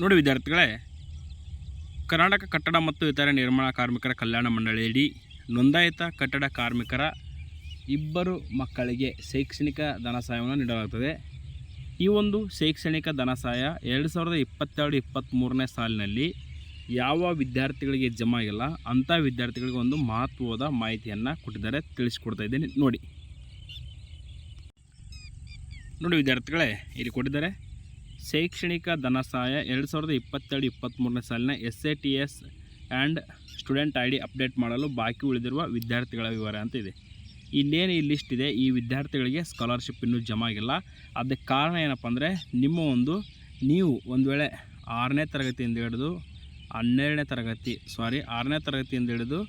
ನೋಡಿ ವಿದ್ಯಾರ್ಥಿಗಳೇ, ಕರ್ನಾಟಕ ಕಟ್ಟಡ ಮತ್ತು ಇತರೆ ನಿರ್ಮಾಣ ಕಾರ್ಮಿಕರ ಕಲ್ಯಾಣ ಮಂಡಳಿಯಡಿ ನೋಂದಾಯಿತ ಕಟ್ಟಡ ಕಾರ್ಮಿಕರ ಇಬ್ಬರು ಮಕ್ಕಳಿಗೆ ಶೈಕ್ಷಣಿಕ ಧನ ಸಹಾಯವನ್ನು ನೀಡಲಾಗುತ್ತದೆ. ಈ ಒಂದು ಶೈಕ್ಷಣಿಕ ಧನ ಸಹಾಯ ಎರಡು ಸಾವಿರದ ಇಪ್ಪತ್ತೆರಡು ಇಪ್ಪತ್ತ್ಮೂರನೇ ಸಾಲಿನಲ್ಲಿ ಯಾವ ವಿದ್ಯಾರ್ಥಿಗಳಿಗೆ ಜಮಾ ಆಗಿಲ್ಲ, ಅಂಥ ವಿದ್ಯಾರ್ಥಿಗಳಿಗೆ ಒಂದು ಮಹತ್ವದ ಮಾಹಿತಿಯನ್ನು ಕೊಟ್ಟಿದ್ದಾರೆ, ತಿಳಿಸ್ಕೊಡ್ತಾ ಇದ್ದೀನಿ. ನೋಡಿ. ನೋಡಿ ವಿದ್ಯಾರ್ಥಿಗಳೇ, ಇಲ್ಲಿ ಕೊಟ್ಟಿದ್ದಾರೆ. ಶೈಕ್ಷಣಿಕ ಧನಸಹಾಯ ಎರಡು ಸಾವಿರದ ಇಪ್ಪತ್ತೆರಡು ಇಪ್ಪತ್ತ್ಮೂರನೇ ಸಾಲಿನ S A T S and student I D update ಮಾಡಲು ಬಾಕಿ ಉಳಿದಿರುವ ವಿದ್ಯಾರ್ಥಿಗಳ ವಿವರ ಅಂತ ಇದೆ. ಇನ್ನೇನು ಈ ಲಿಸ್ಟ್ ಇದೆ, ಈ ವಿದ್ಯಾರ್ಥಿಗಳಿಗೆ ಸ್ಕಾಲರ್ಶಿಪ್ ಇನ್ನೂ ಜಮಾ ಆಗಿಲ್ಲ. ಅದಕ್ಕೆ ಕಾರಣ ಏನಪ್ಪ ಅಂದರೆ, ನಿಮ್ಮ ಒಂದು, ನೀವು ಒಂದು ವೇಳೆ ಆರನೇ ತರಗತಿಯಿಂದ ಹಿಡಿದು ಹನ್ನೆರಡನೇ ತರಗತಿ ಸಾರಿ ಆರನೇ ತರಗತಿಯಿಂದ ಹಿಡಿದು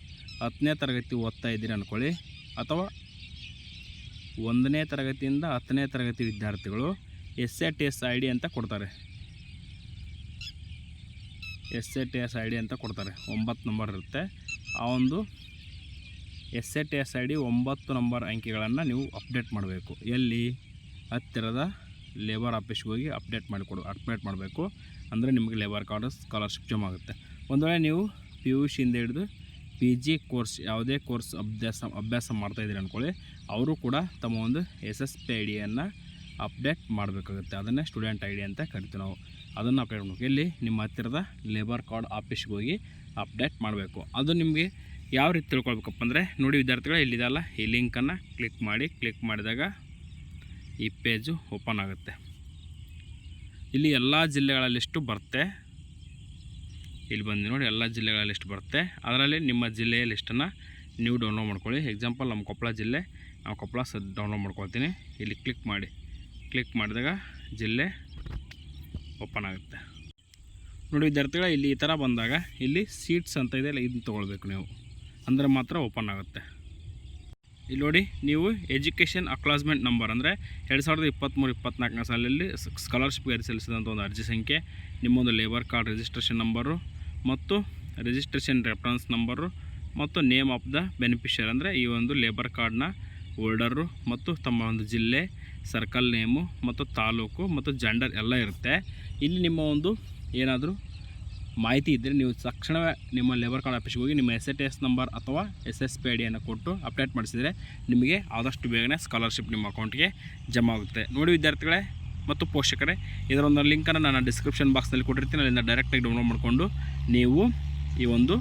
ಹತ್ತನೇ ತರಗತಿ ಓದ್ತಾ ಇದ್ದೀರಿ ಅಂದ್ಕೊಳ್ಳಿ ಅಥವಾ ಒಂದನೇ ತರಗತಿಯಿಂದ ಹತ್ತನೇ ತರಗತಿ ವಿದ್ಯಾರ್ಥಿಗಳು S A T S I D ಅಂತ ಕೊಡ್ತಾರೆ. S A T S I D ಅಂತ ಕೊಡ್ತಾರೆ. ಒಂಬತ್ತು ನಂಬರ್ ಇರುತ್ತೆ. ಆ ಒಂದು S A T S I D ಒಂಬತ್ತು ನಂಬರ್ ಅಂಕಿಗಳನ್ನು ನೀವು ಅಪ್ಡೇಟ್ ಮಾಡಬೇಕು. ಎಲ್ಲಿ? ಹತ್ತಿರದ ಲೇಬರ್ ಆಫೀಸ್ಗೆ ಹೋಗಿ ಅಪ್ಡೇಟ್ ಮಾಡಿಕೊಡು, ಅಪ್ಡೇಟ್ ಮಾಡಬೇಕು. ಅಂದರೆ ನಿಮಗೆ ಲೇಬರ್ ಕಾರ್ಡ್, ಸ್ಕಾಲರ್ಶಿಪ್ ಜಮಾ ಆಗುತ್ತೆ. ಒಂದು ವೇಳೆ ನೀವು ಪಿ ಯು ಶಿಯಿಂದ ಹಿಡಿದು ಪಿ ಜಿ ಕೋರ್ಸ್, ಯಾವುದೇ ಕೋರ್ಸ್ ಅಭ್ಯಾಸ ಅಭ್ಯಾಸ ಮಾಡ್ತಾಯಿದ್ದೀರಿ ಅಂದ್ಕೊಳ್ಳಿ ಅವರು ಕೂಡ ತಮ್ಮ ಒಂದು ಎಸ್ ಎಸ್ ಪಿ ಐ ಡಿಯನ್ನು ಅಪ್ಡೇಟ್ ಮಾಡಬೇಕಾಗುತ್ತೆ. ಅದನ್ನೇ ಸ್ಟೂಡೆಂಟ್ ಐ ಅಂತ ಕರಿತೀವಿ ನಾವು. ಅದನ್ನು ಅಪ್ಡೇಟ್ ಮಾಡಬೇಕು. ಇಲ್ಲಿ ನಿಮ್ಮ ಹತ್ತಿರದ ಲೇಬರ್ ಕಾರ್ಡ್ ಆಫೀಸ್ಗೆ ಹೋಗಿ ಅಪ್ಡೇಟ್ ಮಾಡಬೇಕು. ಅದು ನಿಮಗೆ ಯಾವ ರೀತಿ ತಿಳ್ಕೊಳ್ಬೇಕಪ್ಪ ಅಂದರೆ ನೋಡಿ ವಿದ್ಯಾರ್ಥಿಗಳು ಇಲ್ಲಿದೆಲ್ಲ ಈ ಲಿಂಕನ್ನು ಕ್ಲಿಕ್ ಮಾಡಿ ಕ್ಲಿಕ್ ಮಾಡಿದಾಗ ಈ ಪೇಜು ಓಪನ್ ಆಗುತ್ತೆ. ಇಲ್ಲಿ ಎಲ್ಲ ಜಿಲ್ಲೆಗಳ ಲಿಸ್ಟು ಬರುತ್ತೆ. ಇಲ್ಲಿ ಬಂದು ನೋಡಿ ಎಲ್ಲ ಜಿಲ್ಲೆಗಳ ಲಿಸ್ಟ್ ಬರುತ್ತೆ. ಅದರಲ್ಲಿ ನಿಮ್ಮ ಜಿಲ್ಲೆಯ ಲಿಸ್ಟನ್ನು ನೀವು ಡೌನ್ಲೋಡ್ ಮಾಡ್ಕೊಳ್ಳಿ. ಎಕ್ಸಾಂಪಲ್ ನಮ್ಮ ಕೊಪ್ಪಳ ಜಿಲ್ಲೆ. ನಾವು ಕೊಪ್ಪಳ ಸ ಡೌನ್ಲೋಡ್ ಮಾಡ್ಕೊಳ್ತೀನಿ. ಇಲ್ಲಿ ಕ್ಲಿಕ್ ಮಾಡಿ. ಕ್ಲಿಕ್ ಮಾಡಿದಾಗ ಜಿಲ್ಲೆ ಓಪನ್ ಆಗುತ್ತೆ. ನೋಡಿ ವಿದ್ಯಾರ್ಥಿಗಳ, ಇಲ್ಲಿ ಈ ಥರ ಬಂದಾಗ ಇಲ್ಲಿ ಸೀಟ್ಸ್ ಅಂತ ಇದೆ ಇದನ್ನು ತೊಗೊಳ್ಬೇಕು ನೀವು. ಅಂದರೆ ಮಾತ್ರ ಓಪನ್ ಆಗುತ್ತೆ. ಇಲ್ಲಿ ನೋಡಿ, ನೀವು ಎಜುಕೇಷನ್ ಅಕ್ಲಾಸ್ಮೆಂಟ್ ನಂಬರ್ ಅಂದರೆ ಎರಡು ಸಾವಿರದ ಇಪ್ಪತ್ತ್ಮೂರು ಇಪ್ಪತ್ತ್ನಾಲ್ಕನೇ ಸಾಲಲ್ಲಿ ಸ್ಕಾಲರ್ಶಿಪ್ಗೆ ಸಲ್ಲಿಸಿದಂಥ ಒಂದು ಅರ್ಜಿ ಸಂಖ್ಯೆ, ನಿಮ್ಮೊಂದು ಲೇಬರ್ ಕಾರ್ಡ್ ರಿಜಿಸ್ಟ್ರೇಷನ್ ನಂಬರು ಮತ್ತು ರಿಜಿಸ್ಟ್ರೇಷನ್ ರೆಫರೆನ್ಸ್ ನಂಬರು ಮತ್ತು ನೇಮ್ ಆಫ್ ದ ಬೆನಿಫಿಷರ್ ಅಂದರೆ ಈ ಒಂದು ಲೇಬರ್ ಕಾರ್ಡ್ನ ಹೋಲ್ಡರು ಮತ್ತು ತಮ್ಮ ಒಂದು ಜಿಲ್ಲೆ ಸರ್ಕಲ್ ನೇಮು ಮತ್ತು ತಾಲೂಕು ಮತ್ತು ಜೆಂಡರ್ ಎಲ್ಲ ಇರುತ್ತೆ. ಇಲ್ಲಿ ನಿಮ್ಮ ಒಂದು ಏನಾದರೂ ಮಾಹಿತಿ ಇದ್ದರೆ ನೀವು ತಕ್ಷಣವೇ ನಿಮ್ಮ ಲೇಬರ್ ಕಾರ್ಡ್ ಆಫೀಸ್ಗೆ ಹೋಗಿ ನಿಮ್ಮ S A T S number ಅಥವಾ ಎಸ್ ಎಸ್ ಪಿ ಐ ಡಿಯನ್ನು ಕೊಟ್ಟು ಅಪ್ಡೇಟ್ ಮಾಡಿಸಿದರೆ ನಿಮಗೆ ಆದಷ್ಟು ಬೇಗನೆ ಸ್ಕಾಲರ್ಶಿಪ್ ನಿಮ್ಮ ಅಕೌಂಟ್ಗೆ ಜಮಾ ಆಗುತ್ತೆ. ನೋಡಿ ವಿದ್ಯಾರ್ಥಿಗಳೇ ಮತ್ತು ಪೋಷಕರೇ ಇದರ ಒಂದು ಲಿಂಕನ್ನು ನಾನು ಡಿಸ್ಕ್ರಿಪ್ಷನ್ ಬಾಕ್ಸ್ನಲ್ಲಿ ಕೊಟ್ಟಿರ್ತೀನಿ. ಅಲ್ಲಿಂದ ಡೈರೆಕ್ಟಾಗಿ ಡೌನ್ಲೋಡ್ ಮಾಡಿಕೊಂಡು ನೀವು ಈ ಒಂದು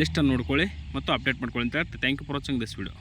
ಲಿಸ್ಟನ್ನು ನೋಡ್ಕೊಳ್ಳಿ ಮತ್ತು ಅಪ್ಡೇಟ್ ಮಾಡ್ಕೊಳ್ಳಿ ಅಂತ ಹೇಳ್ತೀನಿ thank you for watching this video